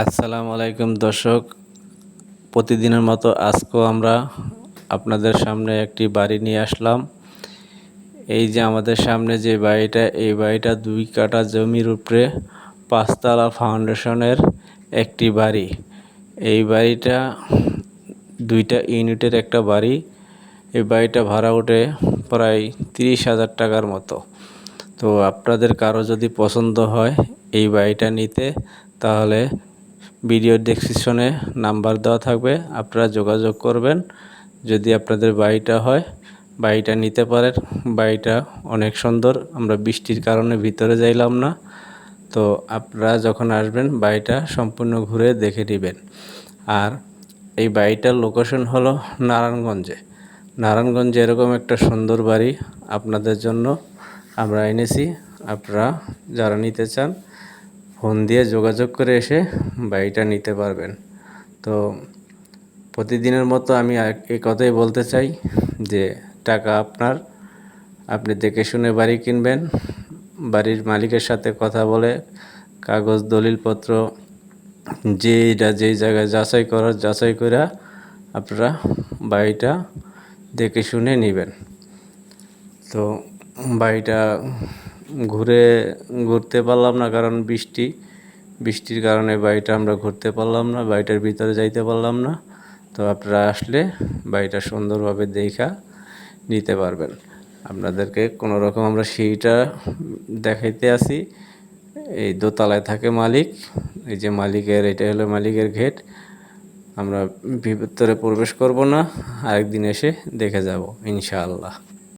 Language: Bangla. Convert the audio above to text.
আসসালামু আলাইকুম দর্শক। প্রতিদিনের মতো আজকেও আমরা আপনাদের সামনে একটি বাড়ি নিয়ে আসলাম। এই যে আমাদের সামনে যে বাড়িটা, এই বাড়িটা দুই কাঠা জমির উপরে পাঁচতলা ফাউন্ডেশনের একটি বাড়ি। এই বাড়িটা দুইটা ইউনিটের একটা বাড়ি। এই বাড়িটা ভাড়া ওঠে প্রায় তিরিশ হাজার টাকার মতো। তো আপনাদের কারও যদি পছন্দ হয় এই বাড়িটা নিতে, তাহলে ভিডিও ডেসক্রিপশনে নাম্বার দেওয়া থাকবে, আপনারা যোগাযোগ করবেন। যদি আপনাদের বাড়িটা হয়, বাড়িটা নিতে পারেন। বাড়িটা অনেক সুন্দর, আমরা বৃষ্টির কারণে ভিতরে যাইলাম না। তো আপনারা যখন আসবেন, বাড়িটা সম্পূর্ণ ঘুরে দেখে নেবেন। আর এই বাড়িটার লোকেশন হলো নারায়ণগঞ্জে। নারায়ণগঞ্জে এরকম একটা সুন্দর বাড়ি আপনাদের জন্য আমরা এনেছি। আপনারা যারা নিতে চান ফোন দিয়ে যোগাযোগ করে এসে বাড়িটা নিতে পারবেন। তো প্রতিদিনের মতো আমি এই কথাই বলতে চাই যে টাকা আপনার, আপনি দেখে শুনে বাড়ি কিনবেন, বাড়ির মালিকের সাথে কথা বলে, কাগজ, দলিলপত্র যেটা যেই জায়গায় যাচাই করার যাচাই করে আপনারা বাড়িটা দেখে শুনে নেবেন। তো বাড়িটা ঘুরে, ঘুরতে পারলাম না কারণ বৃষ্টি। বৃষ্টির কারণে বাড়িটা আমরা ঘুরতে পারলাম না, বাড়িটার ভিতরে যাইতে পারলাম না। তো আপনারা আসলে বাড়িটা সুন্দরভাবে দেখা নিতে পারবেন। আপনাদেরকে কোনো রকম আমরা সেইটা দেখাইতে আসি। এই দোতলায় থাকে মালিক। এই যে মালিকের এটা হলো মালিকের ঘেট আমরা ভিতরে প্রবেশ করব না, আরেকদিন এসে দেখে যাব, ইনশাআল্লাহ।